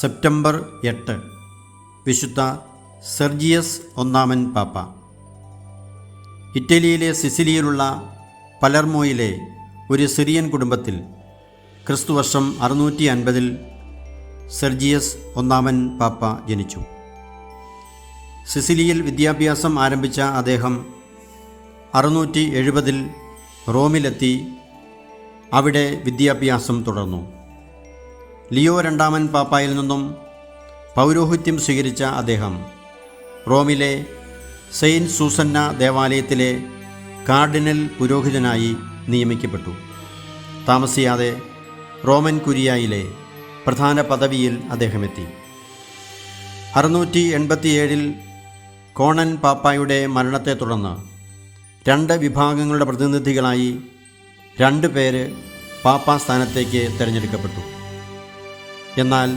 September എട്ട്. വിശുദ്ധ Sergius ഒന്നാമൻ പാപ്പ. ഇറ്റലിയിലെ സിസിലിയിലുള്ള പലർമോയിലെ ഒരു സിറിയൻ കുടുംബത്തിൽ ക്രിസ്തുവർഷം അറുന്നൂറ്റി അൻപതിൽ സെർജിയസ് ഒന്നാമൻ പാപ്പ ജനിച്ചു. സിസിലിയിൽ വിദ്യാഭ്യാസം ആരംഭിച്ച അദ്ദേഹം അറുന്നൂറ്റി എഴുപതിൽ റോമിലെത്തി അവിടെ വിദ്യാഭ്യാസം തുടർന്നു. ലിയോ രണ്ടാമൻ പാപ്പായിൽ നിന്നും പൗരോഹിത്യം സ്വീകരിച്ച അദ്ദേഹം. റോമിലെ സെയിന്റ് സൂസന്ന ദേവാലയത്തിലെ കാർഡിനൽ പുരോഹിതനായി നിയമിക്കപ്പെട്ടു. താമസിയാതെ റോമൻ കുരിയായിലെ പ്രധാന പദവിയിൽ അദ്ദേഹമെത്തി. അറുന്നൂറ്റി എൺപത്തിയേഴിൽ കോണൻ പാപ്പായുടെ മരണത്തെ തുടർന്ന് രണ്ട് വിഭാഗങ്ങളുടെ പ്രതിനിധികളായി രണ്ട് പേര് പാപ്പാ സ്ഥാനത്തേക്ക് തിരഞ്ഞെടുക്കപ്പെട്ടു. എന്നാൽ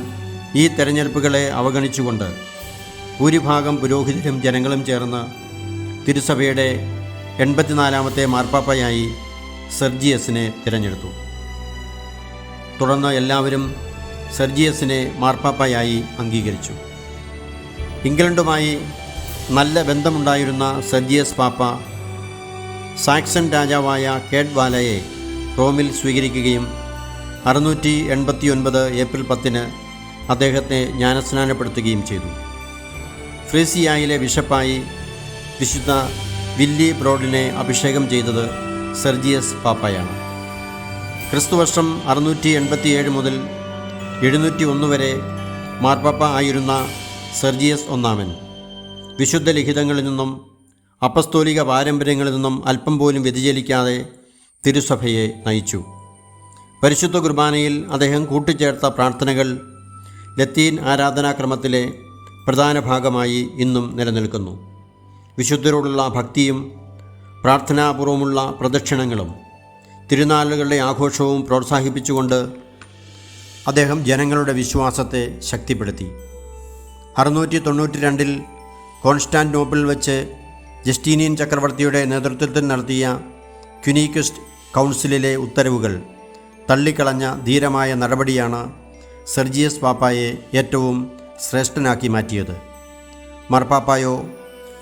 ഈ തെരഞ്ഞെടുപ്പുകളെ അവഗണിച്ചുകൊണ്ട് ഭൂരിഭാഗം പുരോഹിതരും ജനങ്ങളും ചേർന്ന് തിരുസഭയുടെ എൺപത്തിനാലാമത്തെ മാർപ്പാപ്പയായി സെർജിയസിനെ തിരഞ്ഞെടുത്തു. തുടർന്ന് എല്ലാവരും സെർജിയസിനെ മാർപ്പാപ്പയായി അംഗീകരിച്ചു. ഇംഗ്ലണ്ടുമായി നല്ല ബന്ധമുണ്ടായിരുന്ന സെർജിയസ് പാപ്പ സാക്സൺ രാജാവായ കേഡ്വാലയെ റോമിൽ സ്വീകരിക്കുകയും അറുന്നൂറ്റി എൺപത്തി ഒൻപത് ഏപ്രിൽ പത്തിന് അദ്ദേഹത്തെ ജ്ഞാനസ്നാനപ്പെടുത്തുകയും ചെയ്തു. ഫ്രീസിയായിലെ ബിഷപ്പായി വിശുദ്ധ വില്ലി ബ്രോഡിനെ അഭിഷേകം ചെയ്തത് സെർജിയസ് പാപ്പയാണ്. ക്രിസ്തുവർഷം അറുന്നൂറ്റി എൺപത്തിയേഴ് മുതൽ എഴുന്നൂറ്റി ഒന്ന് വരെ മാർപ്പാപ്പ ആയിരുന്ന സെർജിയസ് ഒന്നാമൻ. വിശുദ്ധ ലിഖിതങ്ങളിൽ നിന്നും അപ്പസ്തോലിക പാരമ്പര്യങ്ങളിൽ നിന്നും അല്പം പോലും വ്യതിചലിക്കാതെ തിരുസഭയെ നയിച്ചു. പരിശുദ്ധ കുർബാനയിൽ അദ്ദേഹം കൂട്ടിച്ചേർത്ത പ്രാർത്ഥനകൾ ലത്തീൻ ആരാധനാക്രമത്തിലെ പ്രധാന ഭാഗമായി ഇന്നും നിലനിൽക്കുന്നു. വിശുദ്ധരോടുള്ള ഭക്തിയും പ്രാർത്ഥനാപൂർവമുള്ള പ്രദക്ഷിണങ്ങളും തിരുനാളുകളുടെ ആഘോഷവും പ്രോത്സാഹിപ്പിച്ചുകൊണ്ട് അദ്ദേഹം ജനങ്ങളുടെ വിശ്വാസത്തെ ശക്തിപ്പെടുത്തി. അറുന്നൂറ്റി തൊണ്ണൂറ്റി രണ്ടിൽ കോൺസ്റ്റാന്റോപ്പിൽ വെച്ച് ജസ്റ്റീനിയൻ ചക്രവർത്തിയുടെ നേതൃത്വത്തിൽ നടത്തിയ ക്യുനീക്വിസ്റ്റ് കൗൺസിലിലെ ഉത്തരവുകൾ തള്ളിക്കളഞ്ഞ ധീരമായ നടപടിയാണ് സെർജിയസ് പാപ്പായെ ഏറ്റവും ശ്രേഷ്ഠനാക്കി മാറ്റിയത്. മർപ്പാപ്പായോ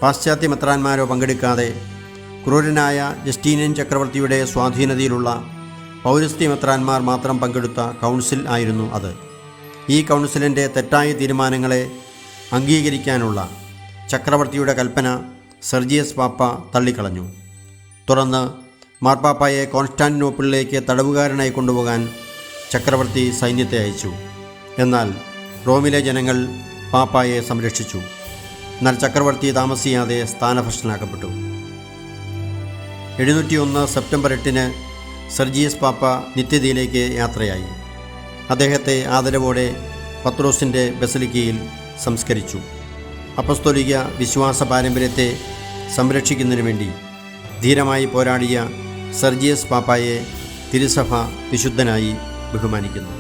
പാശ്ചാത്യ മെത്രാന്മാരോ പങ്കെടുക്കാതെ ക്രൂരനായ ജസ്റ്റീനിയൻ ചക്രവർത്തിയുടെ സ്വാധീനതയിലുള്ള പൗരസ്ത്യ മെത്രാന്മാർ മാത്രം പങ്കെടുത്ത കൗൺസിൽ ആയിരുന്നു അത്. ഈ കൗൺസിലിന്റെ തെറ്റായ തീരുമാനങ്ങളെ അംഗീകരിക്കാനുള്ള ചക്രവർത്തിയുടെ കൽപ്പന സെർജിയസ് പാപ്പ തള്ളിക്കളഞ്ഞു. തുടർന്ന് മാർപ്പാപ്പായെ കോൺസ്റ്റാന്റിനോപ്പിളിലേക്ക് തടവുകാരനായി കൊണ്ടുപോകാൻ ചക്രവർത്തി സൈന്യത്തെ അയച്ചു. എന്നാൽ റോമിലെ ജനങ്ങൾ പാപ്പായെ സംരക്ഷിച്ചു. എന്നാൽ ചക്രവർത്തി താമസിയാതെ സ്ഥാനഭ്രഷ്ടനാക്കപ്പെട്ടു. എഴുന്നൂറ്റിയൊന്ന് സെപ്റ്റംബർ എട്ടിന് സെർജിയസ് പാപ്പ നിത്യതയിലേക്ക് യാത്രയായി. അദ്ദേഹത്തെ ആദരവോടെ പത്രോസിന്റെ ബസലിക്കയിൽ സംസ്കരിച്ചു. അപ്പസ്തോലിക വിശ്വാസ പാരമ്പര്യത്തെ സംരക്ഷിക്കുന്നതിന് വേണ്ടി ധീരമായി പോരാടിയ സെർജിയസ് പാപ്പായെ തിരുസഭ വിശുദ്ധനായി ബഹുമാനിക്കുന്നു.